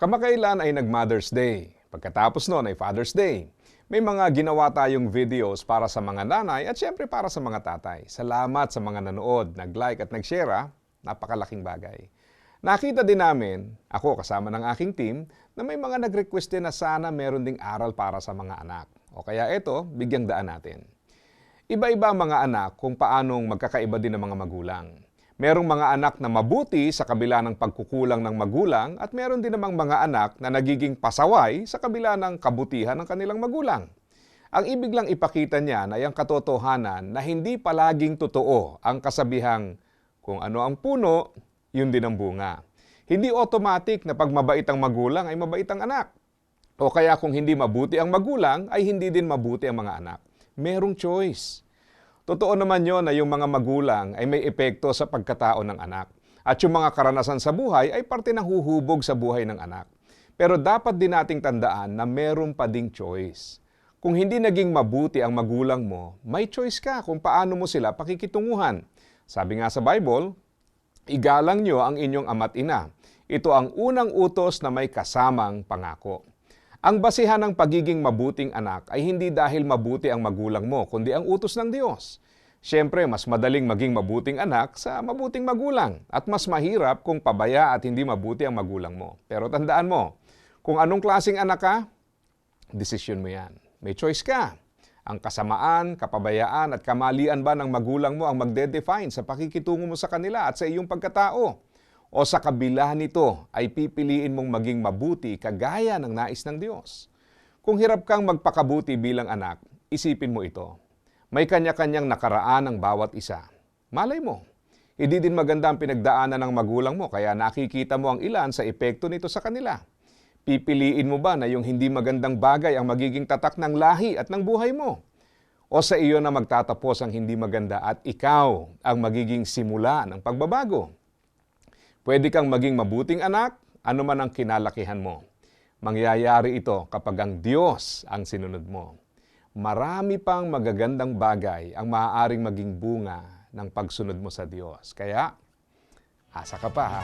Kamakailan ay nag-Mother's Day. Pagkatapos noon ay Father's Day. May mga ginawa tayong videos para sa mga nanay at syempre para sa mga tatay. Salamat sa mga nanood, nag-like at nag-share. ah. Napakalaking bagay. Nakita din namin, ako kasama ng aking team, na may mga nag-request din na sana meron ding aral para sa mga anak. O kaya ito, bigyang daan natin. Iba-iba ang mga anak kung paanong magkakaiba din ang mga magulang. Merong mga anak na mabuti sa kabila ng pagkukulang ng magulang at meron din namang mga anak na nagiging pasaway sa kabila ng kabutihan ng kanilang magulang. Ang ibig lang ipakita niyan ay ang katotohanan na hindi palaging totoo ang kasabihang kung ano ang puno, yun din ang bunga. Hindi automatic na pag mabait ang magulang ay mabait ang anak. O kaya kung hindi mabuti ang magulang, ay hindi din mabuti ang mga anak. Merong choice. Totoo naman yon na yung mga magulang ay may epekto sa pagkatao ng anak. At yung mga karanasan sa buhay ay parte ng huhubog sa buhay ng anak. Pero dapat din nating tandaan na meron pa ding choice. Kung hindi naging mabuti ang magulang mo, may choice ka kung paano mo sila pakikitunguhan. Sabi nga sa Bible, igalang nyo ang inyong ama't ina. Ito ang unang utos na may kasamang pangako. Ang basihan ng pagiging mabuting anak ay hindi dahil mabuti ang magulang mo, kundi ang utos ng Diyos. Siyempre, mas madaling maging mabuting anak sa mabuting magulang at mas mahirap kung pabaya at hindi mabuti ang magulang mo. Pero tandaan mo, kung anong klasing anak ka, desisyon mo yan. May choice ka. Ang kasamaan, kapabayaan at kamalian ba ng magulang mo ang magde-define sa pakikitungo mo sa kanila at sa iyong pagkatao? O sa kabila nito ay pipiliin mong maging mabuti kagaya ng nais ng Diyos? Kung hirap kang magpakabuti bilang anak, isipin mo ito. May kanya-kanyang nakaraan ang bawat isa. Malay mo, hindi din maganda ang pinagdaanan ng magulang mo kaya nakikita mo ang ilan sa epekto nito sa kanila. Pipiliin mo ba na yung hindi magandang bagay ang magiging tatak ng lahi at ng buhay mo? O sa iyo na magtatapos ang hindi maganda at ikaw ang magiging simula ng pagbabago? Pwede kang maging mabuting anak, ano man ang kinalakihan mo. Mangyayari ito kapag ang Diyos ang sinunod mo. Marami pang magagandang bagay ang maaaring maging bunga ng pagsunod mo sa Diyos. Kaya, asa ka pa ha?